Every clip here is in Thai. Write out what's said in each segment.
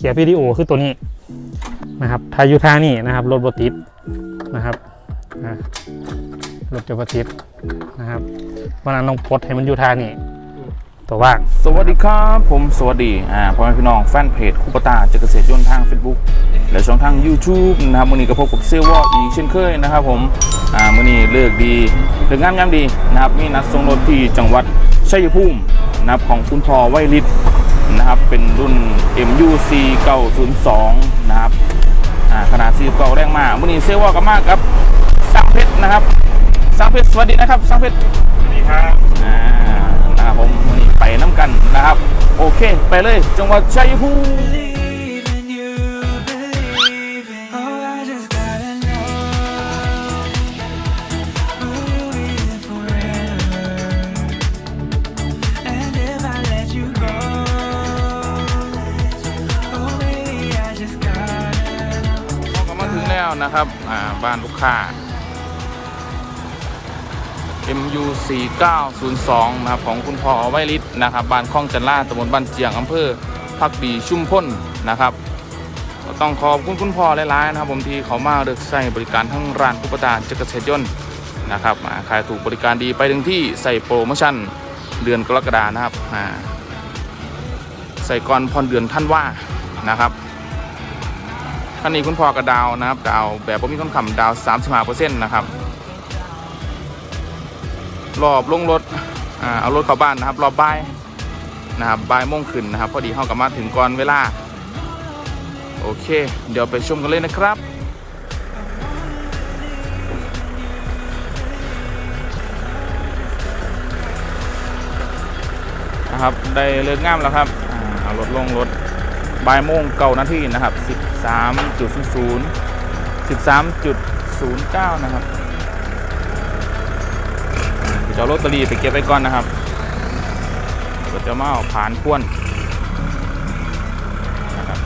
เกียร์ PDO คือตัวนี้นะครับถ้ายูท่านี่นะครับรถบติดนะครับรถจะบติดนะครับเพราะฉะนั้นต้องปลดให้มันอยู่ท่านี่ตัวว่างสวัสดีครับ ผมสวัสดีอ่าพ่อแม่พี่น้องแฟนเพจคู่ปตาเจกเกษตรยนต์ทาง Facebook และช่องทาง YouTube นะครับมื้อนี้ก็พบกับเซวออีกเช่นเคยนะครับผมอ่ามื้อนี้เลิกดีเลิกงามยามดีนะครับมีนัดส่งรถที่จังหวัดชัยภูมินะครับของคุณพ่อไวริศ นะครับ เป็นรุ่น MUC 902 นะครับอ่าขนาด49แรงมามื้อนี้เซลวอกับมากครับสังเพชรนะครับสังเพชรสวัสดีนะครับสังเพชรอ่านะครับผมวันนี้ไปน้ำกันนะครับ โอเค ไปเลย จังหวัดชัยภูมิ บ้านลูกค้า MU 4902นะครับของคุณพ่อไวริศนะครับบ้านคลองจันล่าตำบลบ้านเจียงอำเภอพักดีชุมพ้นนะครับก็ต้องขอบคุณคุณพ่อหลายๆนะครับผมที่เขามาเลือกใช้บริการทั้งร้านกุปตาจักรเกษตรยนต์นะครับอ่าขายถูกบริการดีไปถึงที่ใส่โปรโมชั่นเดือนกรกฎานะครับใส่ก่อนพอนเดือนท่านว่านะครับ ท่านนี้คุณพ่อกระดาวนะครับ ดาวแบบบ่มีคนขำดาว 35%นะครับ รอบลงรถอ่าเอารถเข้าบ้านนะครับ รอบบ่ายนะครับบ่ายโมงขึ้นนะครับ พอดีเข้ากลับมาถึงก่อนเวลา โอเค เดี๋ยวไปชมกันเลยนะครับนะครับได้เลิกงามแล้วครับเอารถลงรถ บ่ายโมงเก้านาทีนะครับ 13.00 13.09 นะครับเดี๋ยวจะเอาลอตเตอรี่ไปเก็บไว้ก่อนนะครับเดี๋ยวจะมาเอาผ่านพ่วนนะครับ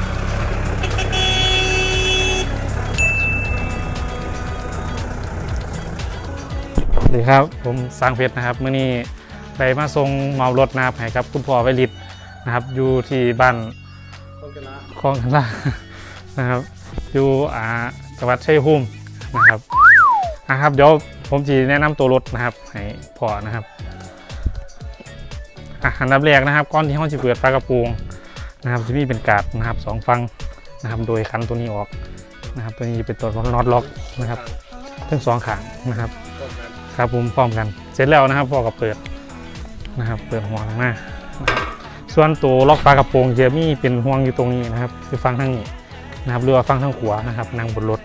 สวัสดีครับ ผมสร้างเพชรนะครับเมื่อนี้ไปมาส่งเมารถนะครับให้กับคุณพ่อไวริศนะครับ อยู่ที่บ้าน คลองกันละนะครับ อยู่อ่าจังหวัดชัยภูมินะครับนะครับเดี๋ยวผมจะแนะนำตัวรถนะครับให้พ่อนะครับอะอันดับแรกนะครับก่อนที่ห้องจะเปิดฝากระโปรงนะครับจะมีเป็นกาดนะครับสองฟังนะครับ โดยคันตัวนี้ออกนะครับ ตัวนี้จะเป็นตัวน็อตล็อกนะครับทั้งสองขางนะครับ ครับผมพร้อมกัน เสร็จแล้วนะครับพอกับเปิดนะครับ เปิดหัวข้างหน้า ส่วนตัวล็อกฝากระโปรงจะมีเป็นห่วงอยู่ตรงนี้นะครับ คือฟังทั้งนี้นะครับหรือว่าฟังทั้งขวานะครับนั่งบนรถ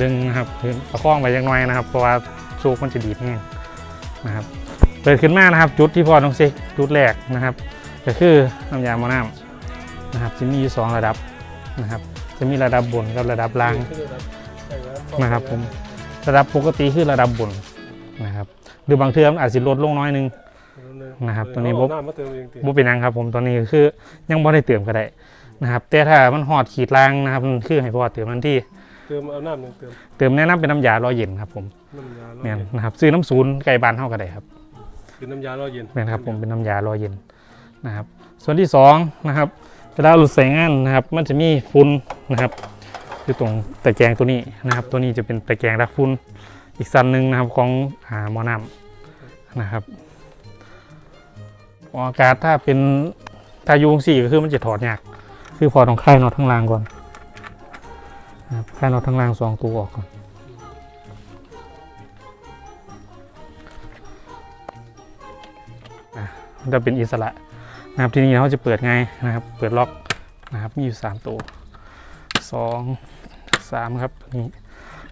ดึงนะครับประคองไปยังน้อยนะครับเพราะว่าโชคมันจะดีดแห้งนะครับเปิดขึ้นมานะครับ จุดที่พอต้องเช็คจุดแรกนะครับก็คือน้ำยามอน้ำนะครับจะมีอยู่สองระดับนะครับ จะมีระดับบนกับระดับล่างนะครับผมระดับปกติคือระดับบนนะครับหรือบางเทือมอาจจะลดลงน้อยนึง นะครับตัวนี้บุ๊บหน้ามาเติมเองติบ่เป็นหยังครับ ผมตอนนี้คือยังบ่ได้เติมก็ได้นะครับ แต่ถ้ามันหอดขีดล่างนะครับมันคือให้พอเติมทันทีเติมเอาน้ำหนึ่งเติมเติมแนะนำเป็นน้ำยาล้อเย็นครับผมน้ำยาล้อแม่นเย็นนะครับซื้อน้ำศูนย์ไก่บานเท่าก็ได้ครับคือน้ำยาล้อเย็นแม่นครับผมเป็นน้ำยาล้อเย็นนะครับ ส่วนที่สองนะครับเวลาเราใส่งานนะครับ มันจะมีฝุ่นนะครับอยู่ตรงตะแกรงตัวนี้นะครับ ตัวนี้จะเป็นตะแกรงรักฝุ่นอีกสันหนึ่งนะครับของหาหมอน้ำนะครับ ออกอากาศถ้าเป็นถ้ายุงสี่ก็คือมันจะถอดยากคือพอต้องคลายน็อตทั้งรางก่อนคลายน็อตทั้งรางสองตัวออกก่อนมันจะเป็นอิสระนะครับทีนี้เขาจะเปิดไงนะครับ เปิดล็อกนะครับมีอยู่สามตัวสองสามครับนี่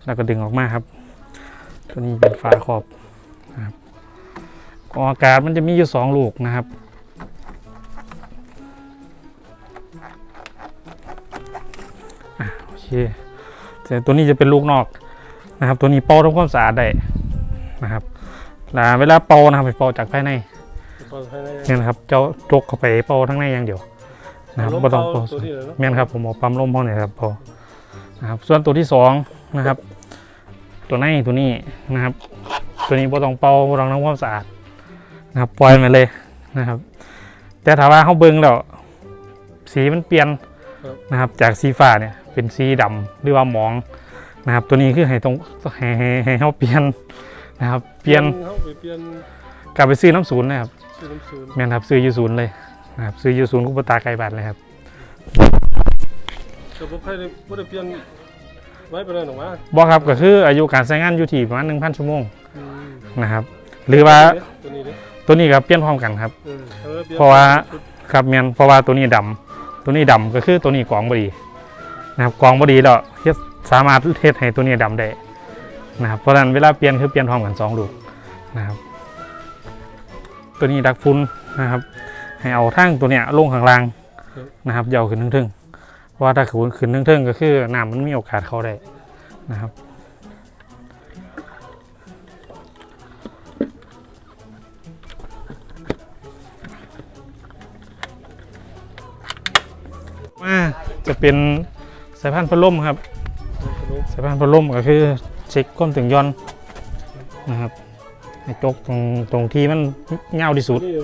แล้วก็ดึงออกมาครับ ตัวนี้เป็นฝาขอบ กรองอากาศมันจะมีอยู่สองลูกนะครับอะโอเคแต่ตัวนี้จะเป็นลูกนอกนะครับ ตัวนี้เป่าทำความสะอาดได้นะครับแล้วเวลาเป่านะครับไปเป่าจากภายในเปิดให้ได้เนี่ยนะครับเจ้าจกเข้าไปเป่าทั้งในอย่างเดียวนะครับลมไม่ต้องเป่าเป่าตัวที่เลยเนาะแม่นครับผมเอาปั๊มลมพอเนี่ยครับพอนะครับส่วนตัวที่สองนะครับ ตัวในตัวนี้นะครับ ตัวนี้บ่ต้องเป่าบ่ต้องทำความสะอาด นะครับปล่อยมาเลยนะครับ แต่ถ้าว่าเขาเบิ้งแล้วสีมันเปลี่ยนครับนะครับ จากสีฟ้าเนี่ยเป็นสีดำหรือว่าหมองนะครับ ตัวนี้คือให้ตรงให้ให้ให้เขาเปลี่ยนนะครับเปลี่ยนเขาไปเปลี่ยนกลับไปซื้อน้ำศูนย์นะครับซื้อน้ำศูนย์แม่นครับซื้ออยูศูนย์เลยนะครับซื้ออยูศูนย์กุปตาไกลบัตรเลยครับแต่ผมใครได้บ่ได้เปลี่ยนไว้ไปแล้วหรอกว่าบอกครับก็คืออายุการใช้งานอยู่ที่ประมาณ1,000 ชั่วโมงอืมนะครับ หรือว่าตัวนี้เด้ ตัวนี้ก็เปลี่ยนพร้อมกันครับเออออปลี่ยนเพราะว่าชุดครับแม่นเพราะว่าตัวนี้ดำตัวนี้ดำก็คือตัวนี้กรองบดีนะครับกรองบดีแล้วเฮ็ดสามารถเฮ็ดให้ตัวนี้ดำได้นะครับเพราะฉะนั้นเวลาเปลี่ยนคือเปลี่ยนพร้อมกันสองลูกนะครับ ตัวนี้ดักฟุ้นนะครับ ให้เอาทั้งตัวเนี้ยลงข้างล่างนะครับอย่าเอาขึ้นทึ่งๆเพราะว่าถ้าขึ้นขึ้นทึ่งๆก็คือน้ำมันมีโอกาสเข้าได้นะครับ ว่าจะเป็นสายพันธุ์พัดลมครับ สายพันธุ์พัดลมก็คือเช็คก้มถึงย่อนนะครับให้จกตรงตรงที่มันเงาวที่สุดนี่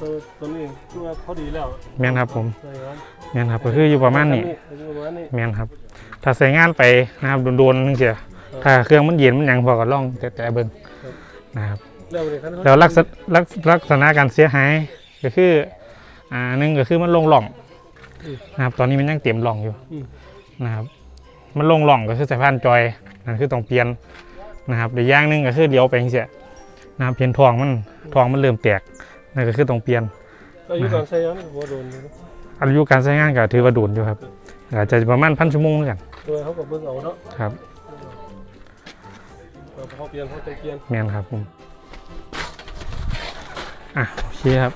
ตัวตัวนี้คือว่าพอดีแล้วแม่นครับผมใส่งานแม่นครับก็คืออยู่ประมาณนี้อยู่ประมาณนี้แม่นครับ ถ้าใส่งานไปนะครับโดนๆนึงเสียถ้าเครื่องมันเย็นมันหยังพอก็ล่องแต่แต่เบิ่งนะครับแล้วนี่คันเขาแล้วลักษณะลักลักษณะการเสียหายก็คืออ่าหนึ่งก็คือมันลงหล่อง นะครับ ตอนนี้มันยังเต็มหล่องอยู่นะครับ มันลงหล่องก็คือสายพานจอยนั่นคือต้องเปลี่ยนนะครับเดี๋ยวอย่างหนึ่งก็คือเลี้ยวไปเสียนะครับเพียนทองมันทองมันเริ่มแตกนั่นก็คือต้องเปลี่ยนอายุการใช้งานหัวโดนอยู่นะอายุการใช้งานก็ถือว่าโดนอยู่ครับอาจจะประมาณพันชั่วโมงแล้วกันตัวเขาก็เบิ่งเอาเนาะครับเอาเขาเปลี่ยนเขาต้องเปลี่ยนแม่นครับผมอะโอเคครับ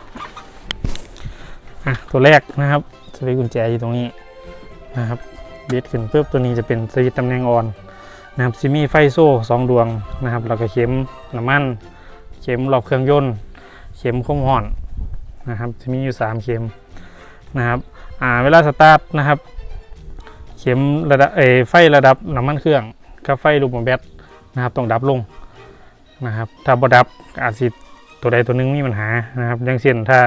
อะตัวแรกนะครับ สวิตช์กุญแจอยู่ตรงนี้นะครับเบียดขึ้นปุ๊บตัวนี้จะเป็นสวิตช์ตำแหน่งออนนะครับซิมีไฟโซ่สองดวงนะครับแล้วก็เข็มน้ำมัน เข็มรอบเครื่องยนต์เข็มคมห่อนนะครับจะมีอยู่สามเข็มนะครับอ่าเวลาสตาร์ทนะครับ เข็มระดับเอไฟระดับน้ำมันเครื่องกับไฟลูกหมอแบตนะครับต้องดับลงนะครับถ้าบดับอาจสิตัวใดตัวหนึงมีปัญหานะครับอย่างเช่นถ้า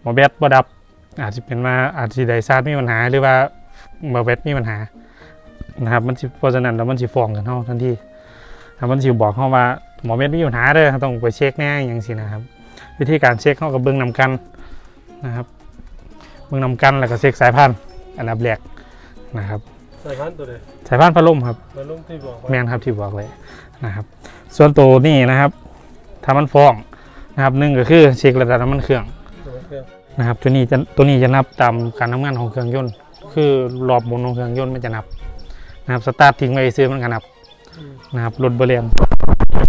หมอแบตบดับ อาจจะเป็นว่าอาจจะไดซาร์ดมีปัญหาหรือว่าหมอแบตมีปัญหานะครับมันสิเพราะฉะนั้นแล้วมันสิฟ้องกันเท่าทันทีถ้ามันสิบอกเขาว่าหมอแบตมีปัญหาเด้อต้องไปเช็คแน่อย่างสินะครับ วิธีการเช็คเขากับเบิ้งนำกันนะครับเบิ้งนำกันแล้วก็เช็คสายพันธุ์อันดับแรกนะครับใส่พันตัวเดียวสายพันธุ์พัดลมครับมาลงที่บอกแมนครับที่บอกเลยนะครับ ส่วนตัวนี่นะครับถ้ามันฟ้องนะครับหนึ่งก็คือเช็คระดับน้ำมันเครื่องตัวเครื่อง นะครับตัวนี้จะตัวนี้จะนับตามการทำงานของเครื่องยนต์ คือรอบหมุนของเครื่องยนต์มันจะนับนะครับสตาร์ททิ้งไว้ซื้อมันก็นับนะครับรถเบรม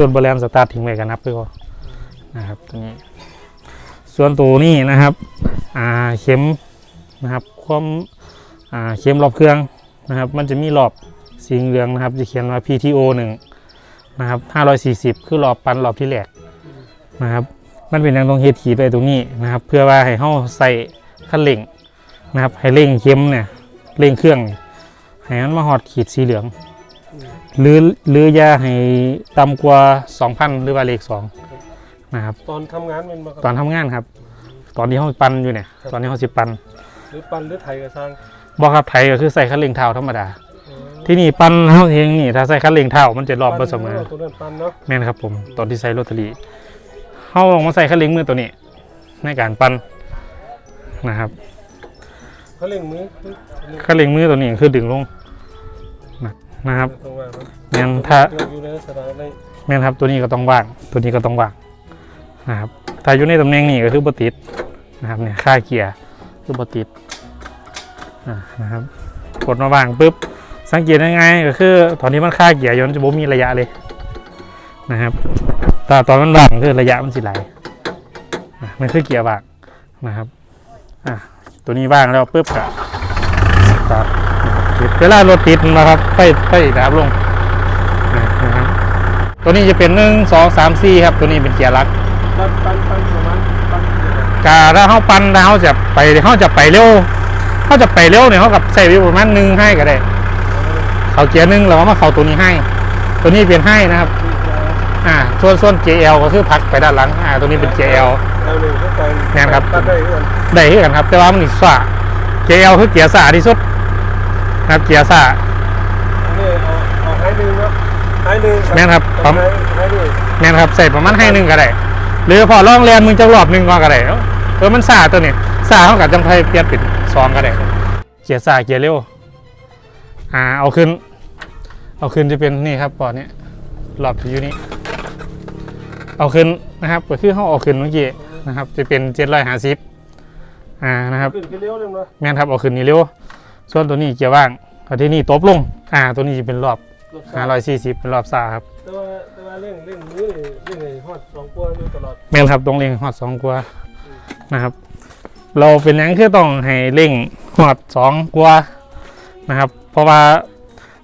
รถเบรมสตาร์ททิ้งไว้ก็นับด้วยนะครับตัวนี้ ส่วนตัวนี้นะครับอ่าเข็มนะครับความอ่าเข็มรอบเครื่องนะครับ มันจะมีรอบสีเหลืองนะครับ จะเขียนว่า PTO 1นะครับ540 คือรอบปันรอบที่แรกนะครับ มันเป็นอย่างตรงเฮ็ดขีดไปตรงนี้นะครับ เพื่อว่าให้เฮาใส่คันเร่งนะครับ ให้เร่งเข็มเนี่ยเร่งเครื่องเนี่ยให้มันมาฮอดขีดสีเหลือง หรือหรืออย่าให้ต่ำกว่า 2,000 หรือว่าเลข2นะครับ ตอนทำงานมันมาตอนทำงานครับ ตอนที่เขาปั่นอยู่เนี่ยตอนนี้เขาสิปั่นหรือปันหรือไทยกับสร้างบอกครับไทยก็คือใส่คันเร่งเท้าธรรมดาอ๋อที่นี่ปั่นเขาเองนี่ถ้าใส่คันเร่งเท้ามันจะรอบเบเสมอ ตัวนั้นปันเนาะ แม่นครับผมตอนที่ใส่โรตารี่ เขาลองมาใส่คันเร่งมือตัวนี้ ในการปั่นนะครับเขาเล่งมือคันเร่งมือตัวนี้คือดึงลงนะครับตรงว่ามันแมนถ้าอยู่ในสถานในแม่นครับตัวนี้ก็ต้องว่าง ตัวนี้ก็ต้องว่างนะครับถ้าอยู่ในตำแหน่งนี้ก็คือบติดนะครับเนี่ยค่าเกียร์คือบติดนะครับกดมาว่างปุ๊บสังเกตยังไงก็คือตอนนี้มันค่าเกียร์ยมันจะบ่มีระยะเลย นะครับแต่ตอนมันว่างคือระยะมันสิไหลอะมันคือเกียร์ว่างนะครับอะตัวนี้ว่างแล้วปุ๊บก็สตาร์ทเวลารถติดนะครับไฟไฟดับลงนะครับตัวนี้จะเป็นหนึ่งสองสามสี่ครับ ตัวนี้เป็นเกียร์ลักปันปันปันประมาณปันเท่าไหร่กาถ้าเขาปันถ้าเขาจะไปเขาจะไปเร็วเขาจะไปเร็วเนี่ยเขากับใส่วิวประมาณหนึ่งให้ก็ได้ เขาเกียร์หนึ่งเรามาเขาตัวนี้ให้ ตัวนี้เป็นให้นะครับ อ่าส่วนส่วน JL ก็คือพักไปด้านหลังอ่าตัวนี้เป็น JL เราหนึ่งเข้าไปแม่นครับปันได้เงินได้คือกันครับ แต่ว่ามันอีกสว่าเกียร์เอลคือเกียร์สาที่สุดนะครับเกียร์สา อันนี้เอาเอาให้หนึ่งเนาะให้หนึ่งแม่นครับผมให้ให้หนึ่งแม่นครับใส่ประมาณให้หนึ่งก็ได้หรือพอล่องเรียนมึงจะรอบหนึ่งก็ได้เอ้าเออมันสาตัวนี้สาเท่ากับจังไทยเปลี่ยนเป็นสองก็ได้เกียร์สาเกียร์เร็วอ่าเอาขึ้น เอาขึ้นจะเป็นนี่ครับปอดนี้รอบที่อยู่นี่ เอาขึ้นนะครับก็คือเขาเอาขึ้นเมื่อกี้นะครับ จะเป็นเจ็ดร้อยห้าสิบอ่านะครับขึ้นขึ้นเร็วเลยมั้ยแม่นครับเอาขึ้นนี่เร็วส่วนตัวนี้เกียร์ว่างเอาที่นี่ตบลงอ่าตัวนี้จะเป็นรอบรถสาม540เป็นรอบซาครับแต่ว่าแต่ว่าเร่งเร่งมือนี่เร่งไอ้ฮอดสองกว่าอยู่ตลอดแม่นครับต้องเร่งฮอดสองกว่านะครับ เราเป็นหยังคือต้องให้เร่งฮอดสองกว่านะครับ เพราะว่า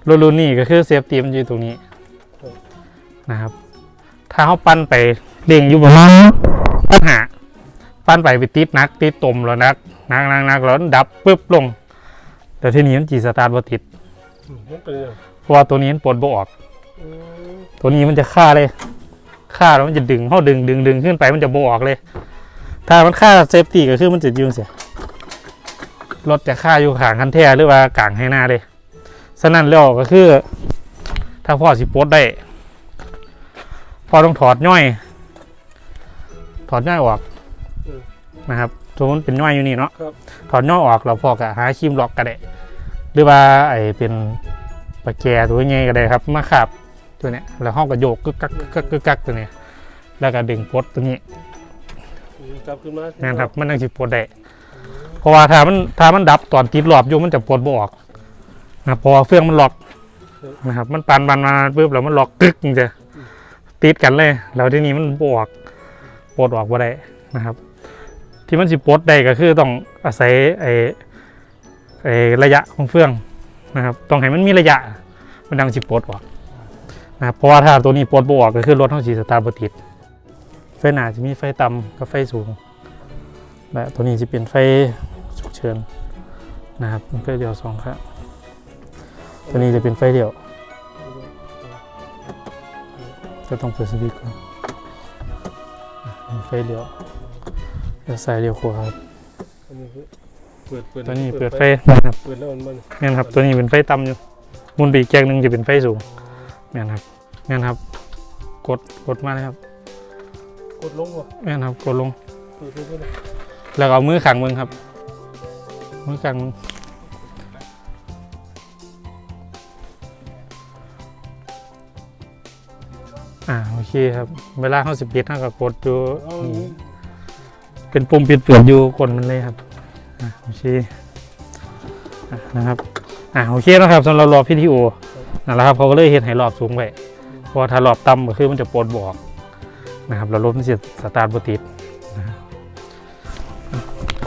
รุ่นๆนี้ก็คือเซฟตี้มันอยู่ตรงนี้นะครับ ถ้าเขาปั้นไปเร่งอยู่ประมาณปัญหาปั้นไปไปติดนักติดตมแล้วนักนักนักนักแล้วดับปึ๊บลงแต่ที่นี้มันจีสตาร์ทบ่ติดอืมมันเป็นยังเพราะว่าตัวนี้มันปลดบ่ออกอืมตัวนี้มันจะฆ่าเลยฆ่าแล้วมันจะดึงเข้าดึงดึงดึงขึ้นไปมันจะโบออกเลย ถ้ามันฆ่าเซฟตี้ก็คือมันจะยืงเสียรถจะฆ่าอยู่ขางคันแท้หรือว่ากลางให้หน้าเลยฉะนั้นแล้วก็คือ ถ้าพ่อสิปลดได้ พ่อต้องถอดย่อย ถอดย่อยออกนะครับตัวมันเป็นย่อยอยู่นี่เนาะครับ ถอดย่อยออกแล้วพ่อก็หาครีมล็อกก็ได้หรือว่าไอ้เป็นปากแกตัวใหญ่ก็ได้ครับมาขับตัวเนี้ยแล้วห้องก็โยกกึกกักกึกกักกึกกักตัวเนี้ยแล้วก็ดึงปลดตัวนี้อืมจับขึ้นมานั่นครับ มันต้องสิปลดได้เพราะว่าถ้ามันถ้ามันดับตอนติดรอบอยู่มันจะปลดบ่ออกนะครับเพราะว่าเฟืองมันล็อกนะครับ มันปันปันมาปุ๊บแล้วมันล็อกกึกจริงจะ ติดกันเลย แล้วที่นี้มันบ่ออกปลดออกบ่ได้นะครับ ที่มันสิปลดได้ก็คือต้องอาศัยไอ้ไอ้ระยะของเฟืองนะครับต้องให้มันมีระยะมันดังสิปลดออกนะครับเพราะว่าถ้าตัวนี้ปลดบออกก็คือรถเท่าสีสตาร์บติดไฟหนาจะมีไฟต่ำกับไฟสูงและตัวนี้จะเป็นไฟฉุกเฉินนะครับเป็นไฟเดียวสองครับตัวนี้จะเป็นไฟเดียว ก็ต้องเปิดสวิตช์ก่อนอะไฟเดียวแล้วใส่เดียวขวาครับอันนี้คือเปิดเปิดตัวนี้เปิดไฟนะครับเปิดแล้วมันมันเนี่ยนะครับตัวนี้เป็นไฟต่ำอยู่หมุนไปอีกแกงหนึ่งจะเป็นไฟสูงเนี่ยนะครับเนี่ยนะครับ กดกดมาเลยครับ กดลงวะเนี่ยนะครับกดลงเปิดเปิดเปิดแล้วก็เอามือขังมึงครับ มือขังมึง อ่าโอเคครับ เวลาเขาสิบปิดเขาก็กดอยู่เอานี่เป็นปุ่มปิดเปิดอยู่กดมันเลยครับอ่าโอเคอะนะครับอ่าโอเคนะครับสำหรับรอบพีทีโอนั่นแหละครับเขาก็เลยเห็นให้รอบสูงไปเพราะว่าถ้ารอบต่ำก็คือมันจะปลดบอกนะครับแล้วรถมันจะสตาร์ทบติดนะครับ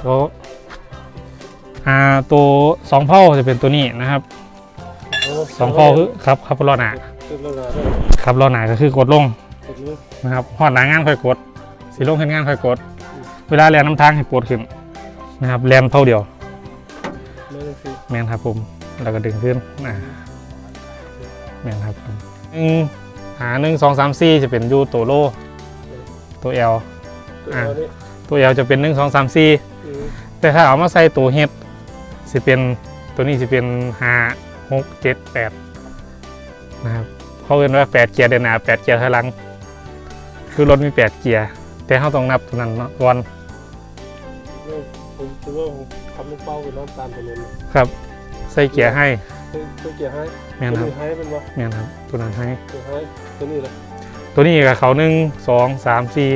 แล้วอ่าตัวสองเผ่าจะเป็นตัวนี้นะครับสองเผ่าคือครับครับล้อหนาเปิดแล้วนะ ครับล้อหนาก็คือกดลงนะครับหอดหนางานค่อยกด สีลงเห็นงานค่อยกด เวลาแลนน้ำทางให้ปวดขึ้นนะครับแลนเท่าเดียวแมนครับผมแล้วก็ดึงขึ้นอ่าแมนครับผมหนึ่งหาหนึ่งสองสามสี่จะเป็นยูตัวโลตัวเอลตัวอ่าตัวเอลจะเป็นหนึ่งสองสามสี่แต่ถ้าเอามาใส่ตัวเฮดสิเป็นตัวนี้สิเป็นหาหกเจ็ดแปดนะครับ เขาเรียกว่าแปดเกียร์เดินหน้าแปดเกียร์ถอยหลัง คือรถมีแปดเกียร์ แต่เขาต้องนับตัวนั้นเนาะก่อนผมคิดว่าผมขับลูกเป้าไปน้ำตามถนนครับ ใส่เกียร์ให้ตัวตัวเกียร์ให้แม่นตัวครับนี้ให้เป็นวะแม่นครับตัวนั้นให้เกียร์ให้ตัวนี้แหละตัวนี้กับเขาหนึ่งสองสามสี่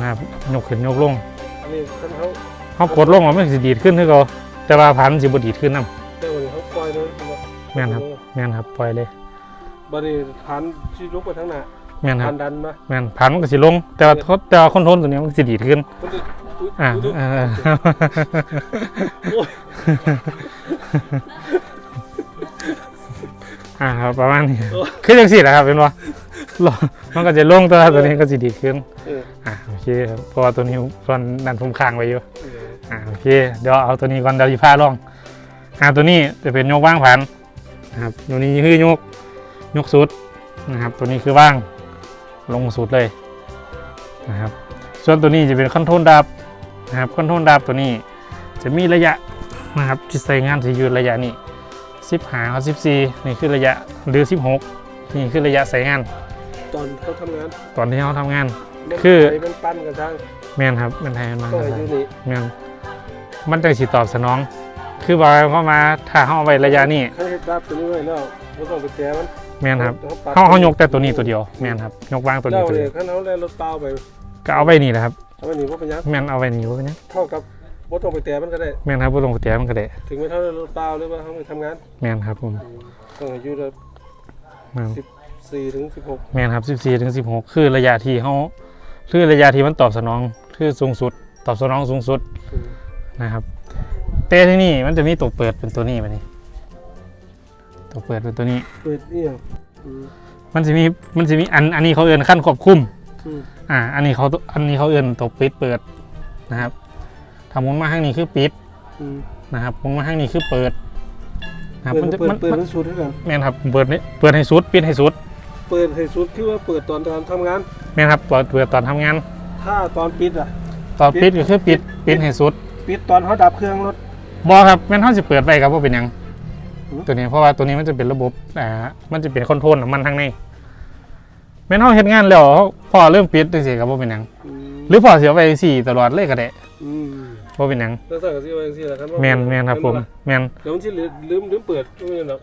นะครับยกขึ้นยกลงอันนี้ขั้นเขาเขากดลงว่ามันสิดีดขึ้นคือเขาแต่ว่าพันสิบดีดขึ้นนํแต่วันนี้เขาปล่อยเลยเป็นวะแม่นครับแม่นครับปล่อยเลย บัดนี้พันที่ลุกไปทั้งหน้าแม่นคพัรับนดันมาแม่นพันมันก็สิลง แต่ว่าทดแต่ว่าคอนโทรลตัวนี้มันสิดีดขึ้น มันจะอุ๊ยอ่าอุ๊ยอ่าโอ้ยอ่าครับประมาณนี้คือจังสี่แหละครับเป็นว่ามันก็จะลงแต่ว่าตัวนี้ก็สิดีดขึ้น เอออ่าโอเคครับเพราะว่าตัวนี้ตอนดันผมค้างไว้อยู่ เอออ่าโอเค เดี๋ยวเอาตัวนี้ก่อนเดี๋ยวจะพาลองอ่าตัวนี้จะเป็นยกว่างผ่านนะครับตัวนี้คือยก ยกสุดนะครับ ตัวนี้คือว่างลงสุดเลยนะครับ ส่วนตัวนี้จะเป็นคอนโทรลดับนะครับคอนโทรลดับตัวนี้จะมีระยะนะครับที่ใส่งานที่อยู่ระยะนี้สิบหาเขาสิบสี่นี่คือระยะหรือสิบหกนี่คือระยะใส่งาน ตอนเขาทำงานตอนที่เขาทำงานมันคือไอ้มันปั้นกันทางแมนครับแมนไทยแมนมาก็อยู่นี่แมนมันจะสิตอบสนอง คือบอกเข้ามาถ้าเขาเอาไว้ระยะนี้เขาเฮ็ดรับตัวนี้ไว้แล้วไม่ต้องไปแก้มัน แมนครับปัดเขาเขายกแต่ตัวนี้ตัวเดียวแมนครับยกวางตัวแล้นี้วตัวเนี่เดียยวขั้นเขาแล่นรถเปล่าไปก็เอาไว้นี่แหละครับเอาไว้นี่ว่าเป็นหยังแมนเอาไว้นี่ว่าเป็นหยังเท่ากับบ่ต้องไปแตะมันก็ได้แมนครับผู้ลงแต่มันก็ได้ถึงไม่เท่ารถเปล่าหรือว่าเขาไปทำงานแมนครับผมต้องอายุระแมนสี่ถึงสิบหกแมนครับ14ถึง16คือระยะที่เขาคือระยะที่มันตอบสนองคือสูงสุด ตอบสนองสูงสุดนะครับแต่ที่นี่มันจะมีตัวเปิดเป็นตัวนี้มานี่ ตัวเปิดเป็นตัวนี้ เปิดเนี่ยอืมมันจะมีมันจะมีอันอันนี้เขาเอื้อนขั้นควบคุม อืมอ่า อันนี้เขาอันนี้เขาเอื้อนตัวปิดเปิดนะครับถ้าหมุนมาข้างนี้คือปิดอืมนะครับหมุนมาข้างนี้คือเปิดนะครับเปิดมันจะเปิดมันเปิดมันให้สุดให้กันแม่นครับเปิดให้เปิดให้สุดปิดให้สุดเปิดให้สุดคือว่าเปิดตอนตอนทำงาน แม่นครับเปิดเปิดตอนทำงาน ถ้าตอนปิดอะ ตอนปิดก็คือปิดปิดให้สุดปิดตอนเขาดับเครื่องรถบอครับแม่นเขาสิเปิดไปครับว่าเป็นหยังอืม ตัวนี้เพราะว่าตัวนี้มันจะเป็นระบบอ่ามันจะเป็นคอนโทรลของมันทางในแม่นเขาเฮ็ดงานแล้วพอเริ่มปิดจังซี่ครับว่าเป็นหยังอืมหรือพอเสียไปสี่ตลอดเลยก็ได้อืมว่าเป็นหยังแล้วสั่งกับที่ว่าจังซี่แหละครับแมนแมนครับผมแมนเดี๋ยวมันที่ลืมลืมลืมเปิดไม่เป็นหรอก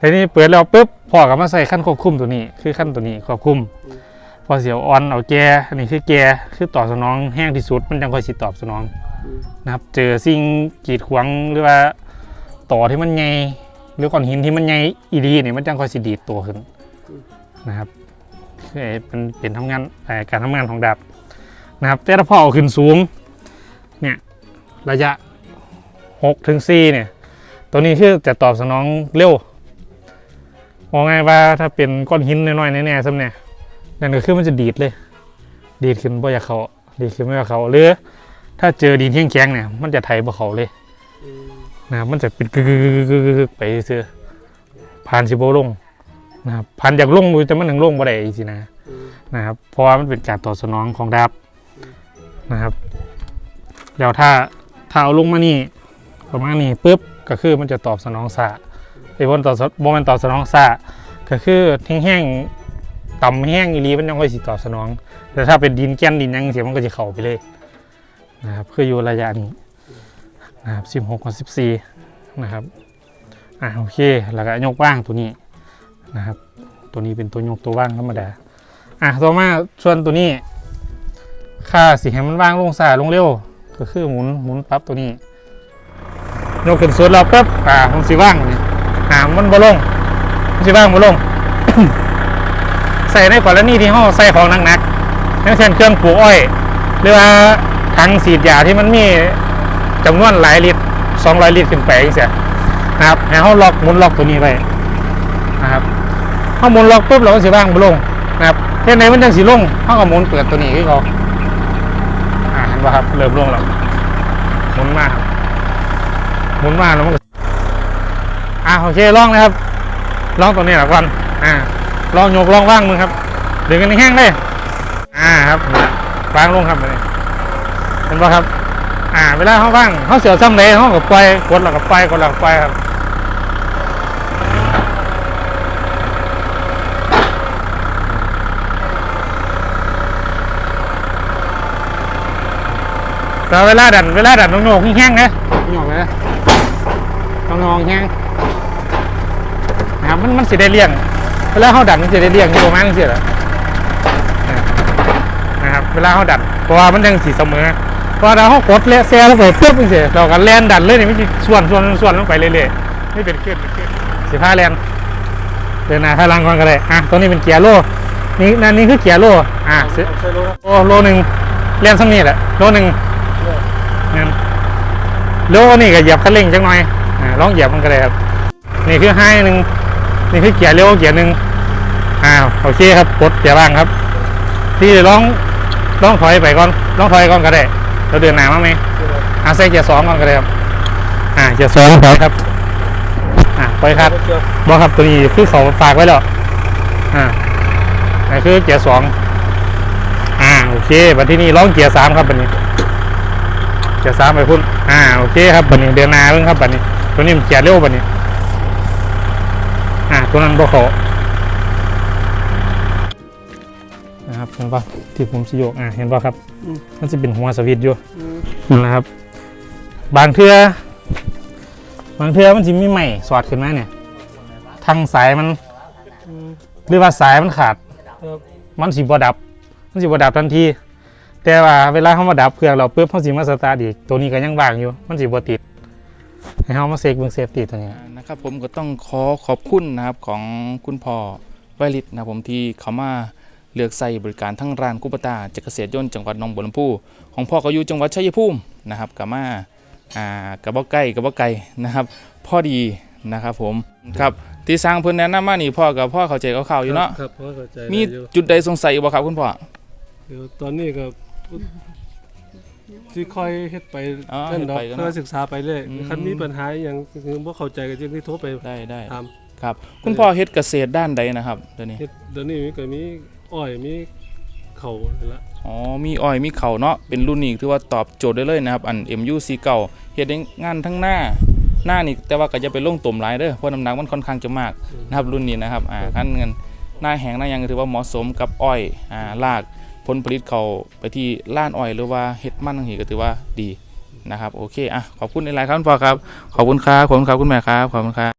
ทีนี้เปิดแล้วปุ๊บพอกับมาใส่ขั้นควบคุมตัวนี้ คือขั้นตัวนี้ควบคุม พอเสียวออนเอาแกอันนี้คือแกคือตอบสนองแห้งที่สุดมันจังค่อยสิตอบสนองอืมนะครับ เจอสิ่งกีดขวางหรือว่า ต่อที่มันใหญ่หรือก้อนหินที่มันใหญ่อีดีเนี่ยมันจังค่อยสิดีดตัวขึ้นนะครับคือเป็นเป็นทำงานการทำงานของดาบนะครับ แต่ถ้าพอเอาขึ้นสูงเนี่ยระยะ6ถึง4เนี่ย ตัวนี้คือจะตอบสนองเร็วมองไงว่าถ้าเป็นก้อนหินน้อยๆแน่ๆซ้ำเนี่ยนั่นก็คือมันจะดีดเลย ดีดขึ้นบ่อยากเขาดีดขึ้นบ่อยากเขาหรือถ้าเจอดินแข็งๆเนี่ย มันจะไถบ่เขาเลย นะครับมันจะเป็นกึกๆๆๆไปเสือผ่านสิบ่ลงนะครับผ่านจากลงดูแต่มันถึงลงบ่ได้สินะอืมนะครับ เพราะว่ามันเป็นการตอบสนองของดาบนะครับแล้วถ้าถ้าเอาลงมานี่ประมาณนี้ปุ๊บก็คือมันจะตอบสนองซาไอ้บนตอบสบมันตอบสนองซาก็คือแห้งๆต่ำแห้งอีหลีมันยังค่อยสิตอบสนอง แต่ถ้าเป็นดินแก้นดินหยังเสียมันก็จะเข้าไปเลยนะครับคืออยู่ระยะนี้ นะครับสิบหกกับสิบสี่นะครับอ่าโอเคแล้วก็ยกว่างตัวนี้นะครับ ตัวนี้เป็นตัวยกตัวว่างธรรมดาอะต่อมาส่วนตัวนี้ ค่าสีให้มันว่างลงสาลงเร็ว ก็คือหมุนหมุนปรับตัวนี้ยกขึ้นสุดแล้วปั๊บอ่ามันสีว่างนี่อ่ามันบ่ลงมันสีว่างบ่ลง ใส่ในกรณีที่ห้อใส่ของหนักๆอย่างเช่นเครื่องปลูกอ้อย หรือว่าถังสีดยาที่มันมี จำนวนหลายลิตร200 ลิตรขึ้นไปจังซี่นะครับให้เฮาล็อกหมุนล็อกตัวนี้ไว้นะครับเฮาหมุนล็อกปุ๊บเราก็สิว่างบลงนะครับเท่าไหนมันจังสีลงเขาก็หมุนเปิดตัวนี้คือเขาอ่าเห็นป่ะครับเริ่มลงแล้วหมุนมากหมุนมากแล้วมันอ่าโอเคลองเลยครับลองตัวนี้หละก่อนอ่าลองโยกลองว่างมือครับเดึงกันแห้งเลยอ่าครับวางลงครับอันนี้เห็นป่ะครับ เวลาเขาว่างเขาเสียวซ้ำเลยเขาก็ปล่อยกดแล้วก็ปล่อยกดแล้วก็ปล่อยครับแต่เวลาดันเวลาดันต้องโยกแห้งๆนะโยกเลยนะต้องโยกแห้งนะครับมันมันสิได้เลี่ยงเวลาเขาดันมันจะได้เลี่ยงอยู่ประมาณนี้สิเหรอนะครับ เวลาเขาดันเพราะว่ามันยังสีเสมอ เพราะว่าถ้าเขากดเละแซ่แล้วเปิดปุ๊บนี่สิเราก็แลนดันเลยนี่มันจะส่วนส่วนส่วนลงไปเรื่อยๆนี่เป็นขึ้นเป็นขึ้นสิบห้าแลนเดินหน้าถอยหลังก่อนก็ได้อะตัวนี้เป็นเกียร์โลนี่นั่นนี่คือเกียร์โลอะสิเอาใส่รถครับโอ้โลหนึ่งเรียนสักนี่แหละโลหนึ่งนั่นโลนี่ก็เหยียบคันเร่งจังหน่อยอ่าลองเหยียบมันก็ได้ครับนี่คือให้หนึ่งนี่คือเกียร์เร็วเกียร์หนึ่งอ่าโอเคครับกดเกียร์บ้างครับ ที่ลองลองถอยไปก่อนลองถอยก่อนก็ได้ เราเดินหน้ามาไหมอ่าใส่เกียร์สองก่อนก็ได้ครับ อ่าเกียร์สองถอยครับ อ่าไปครับเกียร์บอกครับตัวนี้คือเขาฝากไว้แล้ว อ่านี่คือเกียร์สองอ่าโอเคบัดที่นี่ร้องเกียร์สามครับบัดนี้ เกียร์สามไปพุ่น อ่าโอเคครับบัดนี้เดือนหนาเพิ่งครับบัดนี้ ตัวนี้มันเกียร์เร็วบัดนี้ อ่าตัวนั้นบ่เขา ที่ผมสิโยกอ่าเห็นปะครับ มันจะเป็นหัวสวิตช์อยู่นั่นแหละครับ บางเทือบางเทือมันจะมีใหม่สอดขึ้นมาเนี่ยทางสายมันอืมหรือว่าสายมันขาดครับมันสิบ่ดับ มันสิบ่ดับทันที แต่ว่าเวลาเขามาดับเครื่องเราปุ๊บเขาสิมาสตาร์ทอีก ตัวนี้ก็ยังว่างอยู่ มันสิบ่ติด ให้เขามาเซ็กเบิ่งเซฟตี้ตัวนี้นะครับผมก็ต้องขอขอบคุณนะครับของคุณพ่อไวริตนะครับผมที่เขามา เลือกใส่บริการทั้งร้านกุปตาจักรเกษตรยนต์จังหวัดหนองบัวลำพูของพ่อก็อยู่จังหวัดชัยภูมินะครับกับมาอ่ากับบ่ใกล้กับบ่ไกลนะครับพ่อดีนะครับผมครับที่สร้างเพิ่นแนะนำมานี่พ่อกับพ่อเข้าใจข่าวๆอยู่เนาะครับพ่อเข้าใจมีได้อยู่จุดใดสงสัยบ่ครับคุณพ่อ เดี๋ยวตอนนี้ก็สิค่อยเฮ็ดไปอ๋อนั่นดอกเฮ็ดไปก็เนอะค่อยศึกษาไปเรื่อยอืม คันมีปัญหาอหย่างคือบ่เข้าใจก็จึงที่โทรไปได้ได้ถามครับ คุณพ่อเฮ็ดเกษตรด้านใดนะครับเดี๋ยวนี้เฮ็ดเดี๋ยวนี้มีก็มี อ้อยมีเขานี่ละอ๋อมีอ้อยมีเข่าวเนาะเป็นรุ่นนี้ถือว่าตอบโจทย์ได้เลยนะครับ อัน MUC เก่าเฮ็ดได้งานทั้งหน้าหน้านี่แต่ว่าก็จะไปลงตุ่มหลายเด้อเพราะน้ำหนักมันค่อนข้างจะมากนะครับรุ่นนี้นะครับอ่าขั้นเงินหน้าแห้งหน้ายังก็ถือว่าเหมาะสมกับอ้อยอ่าลากผลผลิตเขาไปที่ล้านอ้อยหรือว่าเฮ็ดมันทั้งนี้ก็ถือว่าดีนะครับโอเคอะขอบคุณในไลน์ครับคุณพ่อครับขอบคุณครับขอบคุณครับคุณแม่ครับขอบคุณครับ